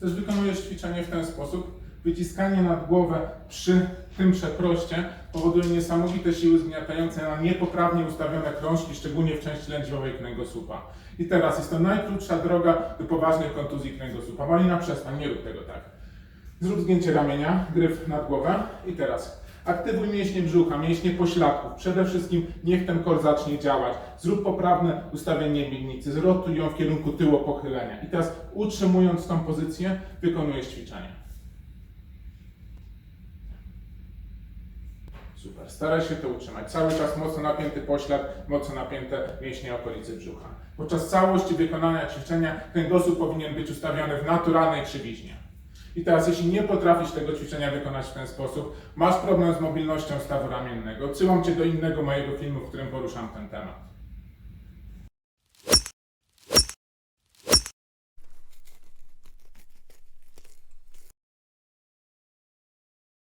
Też wykonujesz ćwiczenie w ten sposób. Wyciskanie nad głowę przy tym przeproście powoduje niesamowite siły zgniatające na niepoprawnie ustawione krążki, szczególnie w części lędźwiowej kręgosłupa. I teraz jest to najkrótsza droga do poważnych kontuzji kręgosłupa. Malina, przestań, nie rób tego tak. Zrób zgięcie ramienia, gryf nad głowę i teraz aktywuj mięśnie brzucha, mięśnie pośladków. Przede wszystkim niech ten kor zacznie działać. Zrób poprawne ustawienie miednicy, zrotuj ją w kierunku tyłu pochylenia. I teraz utrzymując tą pozycję, wykonujesz ćwiczenie. Super, staraj się to utrzymać. Cały czas mocno napięty poślad, mocno napięte mięśnie okolicy brzucha. Podczas całości wykonania ćwiczenia kręgosłup powinien być ustawiony w naturalnej krzywiźnie. I teraz, jeśli nie potrafisz tego ćwiczenia wykonać w ten sposób, masz problem z mobilnością stawu ramiennego, odsyłam Cię do innego mojego filmu, w którym poruszam ten temat.